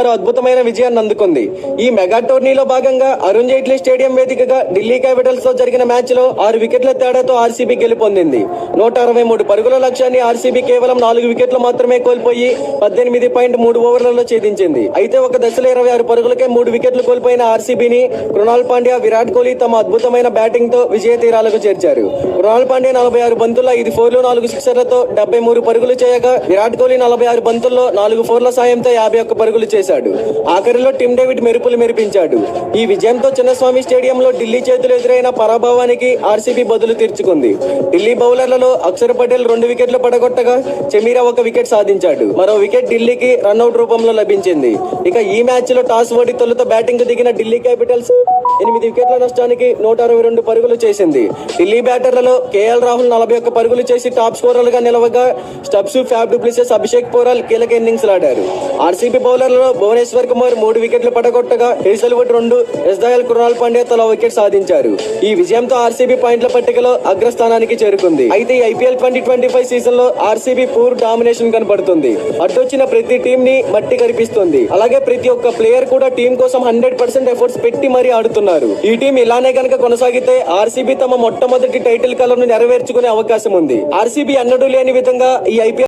మరో అద్భుతమైన విజయాన్ని అందుకుంది. ఈ మెగా టోర్నీలో భాగంగా అరుణ్ జైట్లీ స్టేడియం వేదికగా ఢిల్లీ క్యాపిటల్స్తో జరిగిన మ్యాచ్లో ఆరు వికెట్ల తేడాతో ఆర్సీబీ గెలుపొందింది. నూట అరవై మూడు పరుగుల లక్ష్యాన్ని ఆర్సీబీ కేవలం నాలుగు వికెట్లు మాత్రమే కోల్పోయి పద్దెనిమిది పాయింట్ మూడు ఓవర్లలో ఛేదించింది. అయితే ఒక దశలో ఇరవై ఆరు పరుగులకే మూడు వికెట్లు కోల్పోయిన ఆర్సీబీని కృణాల్ పాండ్యా విరాట్ కోహ్లీ తమ అద్భుతమైన బ్యాటింగ్తో విజయ తీరాలకు చేర్చారు. కృణాల్ పాండ్యా నలభై ఆరు బంతుల్లో ఐదు ఫోర్లు నాలుగు సిక్సర్లతో డెబ్బై మూడు పరుగులు చేయగా విరాట్ కోహ్లీ నలభై ఆరు బంతుల్లో నాలుగు ఫోర్ల సాయంతో యాభై ఒక్క పరుగులు చేశాడు. ఆఖరిలో టిమ్ డేవిడ్ మెరుపులు మెరిపించాడు. ఈ విజయంతో చిన్నస్వామి స్టేడియంలో ఢిల్లీ చేతులు ఎదురైన పరాభవానికి ఆర్సీబీ బదులు తీర్చుకుంది. ఢిల్లీ బౌలర్లలో అక్షర్ పటేల్ రెండు వికెట్లు పడగొట్టగా చెమీరా ఒక వికెట్ సాధించాడు. మరో వికెట్ ఢిల్లీకి రన్అట్ రూపంలో లభించింది. ఇక ఈ మ్యాచ్లో టాస్ ఓడి తొలుత బ్యాటింగ్ దిగిన ఢిల్లీ క్యాపిటల్స్ ఎనిమిది వికెట్ల నష్టానికి నూట అరవై రెండు పరుగులు చేసింది. ఢిల్లీ బ్యాటర్లలో కేఎల్ రాహుల్ నలభై ఒక్క పరుగులు చేసి టాప్ స్కోరర్లుగా నిలవగా Stubbs Faf du Plessis Abhishek Porel కీలక ఇన్నింగ్స్ ఆడారు. ఆర్సీబీ బౌలర్లలో భువనేశ్వర్ కుమార్ మూడు వికెట్లు పడగొట్టగా హేసల్వుడ్ రెండు ఎస్దాయల్ కృణాల్ పాండే తల వికెట్ సాధించారు. ఈ విజయంతో ఆర్సీబీ పాయింట్ల పట్టికలో అగ్రస్థానానికి చేరుకుంది. అయితే ఐపీఎల్ ట్వంటీ ట్వంటీ ఫైవ్ సీజన్లో ఆర్సీబీ పూర్ డామినేషన్ కనబడుతుంది అడ్డొచ్చిన ప్రతి టీం ని మట్టి కనిపిస్తుంది అలాగే ప్రతి ఒక్క ప్లేయర్ కూడా టీం కోసం హండ్రెడ్ పర్సెంట్ ఎఫర్ట్స్ పెట్టి మరీ ఆడుతున్నారు. ఈ టీం ఇలానే కనుక కొనసాగితే ఆర్సీబీ తమ మొట్టమొదటి టైటిల్ కలను నెరవేర్చుకునే అవకాశం ఉంది. ఆర్సీబీ అన్నడూ లేని విధంగా ఈ ఐపీఎల్